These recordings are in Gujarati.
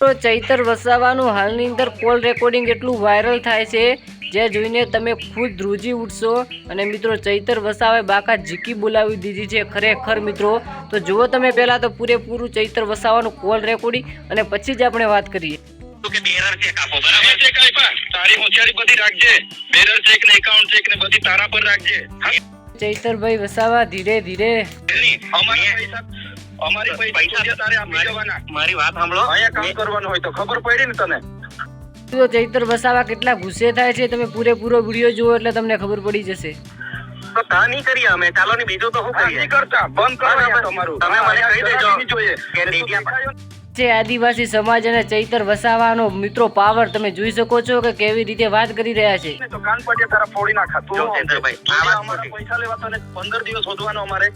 તો ચૈતર વસાવાનું હાલની અંદર કોલ રેકોર્ડિંગ એટલું વાયરલ થાય છે જે જોઈને તમે ખુદ ધ્રુજી ઉઠશો. અને મિત્રો ચૈતર વસાવાએ બાકા ઝીકી બોલાવી દીધી છે ખરેખર મિત્રો. તો જુઓ તમે પહેલાં તો પૂરેપૂરું ચૈતર વસાવાનું કોલ રેકોર્ડિંગ અને પછી જ આપણે વાત કરીએ. કે બેરર ચેક આપો બરાબર? છે કાઈ તારી હોશિયારી બધી રાખજે. બેરર ચેક ને એકાઉન્ટ ચેક ને બધી તારા પર રાખજે. ચૈતરભાઈ વસાવા ધીરે ધીરે. અમારા પૈસા અમારી પૈસા તારે આપી દેવાના મારી વાત સાંભળો. અહીંયા કામ કરવાનું હોય તો ખબર પડી ને તને. તો ચૈતર વસાવા કેટલા ગુસ્સે થાય છે? તમે પૂરેપૂરો વીડિયો જુઓ એટલે તમને ખબર પડી જશે. તો કા નહીં કરીએ અમે. ચાલો ને બીજું તો શું કરીએ? કરતા. બંધ કરો તમારું. તમે મને કહી દેજો જોઈએ. કે ને. છે આદિવાસી સમાજ અને ચૈતર વસાવાનો મિત્રો પાવર તમે જોઈ શકો છો કે કેવી રીતે વાત કરી રહ્યા છે. તો કાન પટિયા તારા ફોડી નાખા. તું જો. પૈસા લેવા તો પંદર દિવસ શોધવાનો અમારે.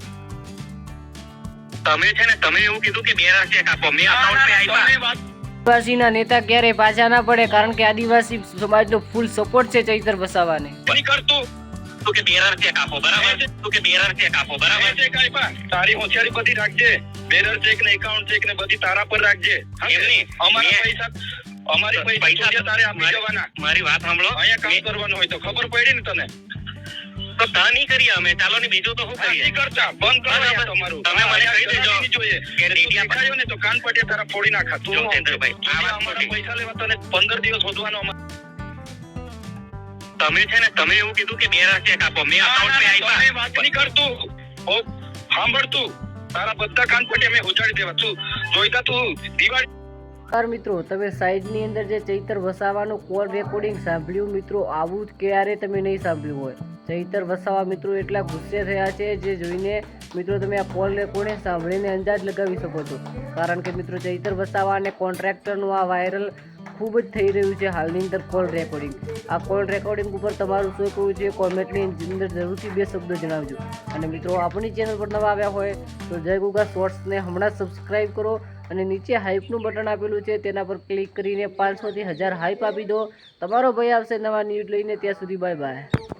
તમે છે ને તમે એવું કીધું કે બેરર ચેક આપો. મેં અકાઉન્ટ પે આપ્યા આદિવાસીના નેતા ક્યારે પાછા ના પડે કારણ કે આદિવાસી સમાજનો ફૂલ સપોર્ટ છે ચૈતર વસાવાને. નહીં કરતું તો. કે બેરર ચેક આપો બરાબર? છે તો કે બેરર ચેક આપો બરાબર? છે કાઈ પણ તારી હોશિયારી બધી રાખજે. બેરર ચેક ને એકાઉન્ટ ચેક ને બધી તારા પર રાખજે. એમની? અમારા પૈસા અમારી પૈસા તારે આપી મારી- દેવાના મારી વાત સાંભળો. અહીંયા કામ કરવાનું હોય તો ખબર પડી ને તને. તો તા નહીં કરીએ અમે. ચાલો ને બીજું તો શું કરીએ? કરતા બંધ કરો તમારું તમે મને કહી દેજો જોઈએ. કે ડીડીયા પર- ને તો કાન પટિયા તારા ફોડી નાખા. તું જો આ વાત મોટી પૈસા લેવા તને પંદર દિવસ શોધવાનો અમારે. તમે છે ને તમે એવું કીધું કે બેરર ચેક આપો. મેં અકાઉન્ટ પે તમે વાત નહીં કરતું. ઓ સાંભળતું તારા બધા કાન પટિયા મેં ઉજાડી દેવા. તું જોઈતા તું દિવાળી નમસ્કાર મિત્રો તમે સાઈડની અંદર જે ચૈતર વસાવાનું કોલ રેકોર્ડિંગ સાંભળ્યું. મિત્રો આવું જ ક્યારે તમે નહીં સાંભળ્યું હોય. ચૈતર વસાવા મિત્રો એટલા ગુસ્સે થયા છે જે જોઈને મિત્રો તમે આ કોલ રેકોર્ડિંગ સાંભળીને અંદાજ લગાવી શકો છો. કારણ કે મિત્રો ચૈતર વસાવા અને કોન્ટ્રાક્ટરનું આ વાયરલ ખૂબ જ થઈ રહ્યું છે હાલની અંદર કોલ રેકોર્ડિંગ. આ કોલ રેકોર્ડિંગ ઉપર તમારું શું કહેવું છે કોમેન્ટની અંદર જરૂરથી બે શબ્દો જણાવજો. અને મિત્રો આપણી ચેનલ પર નવા આવ્યા હોય તો જય ગુગા શોર્ટ્સને હમણાં સબસ્ક્રાઇબ કરો અને નીચે હાઇપનું બટન આપેલું છે તેના પર ક્લિક કરીને પાંચસોથી હજાર હાઇપ આપી દો. તમારો ભાઈ આવશે નવા ન્યૂઝ લઈને ત્યાં સુધી બાય બાય.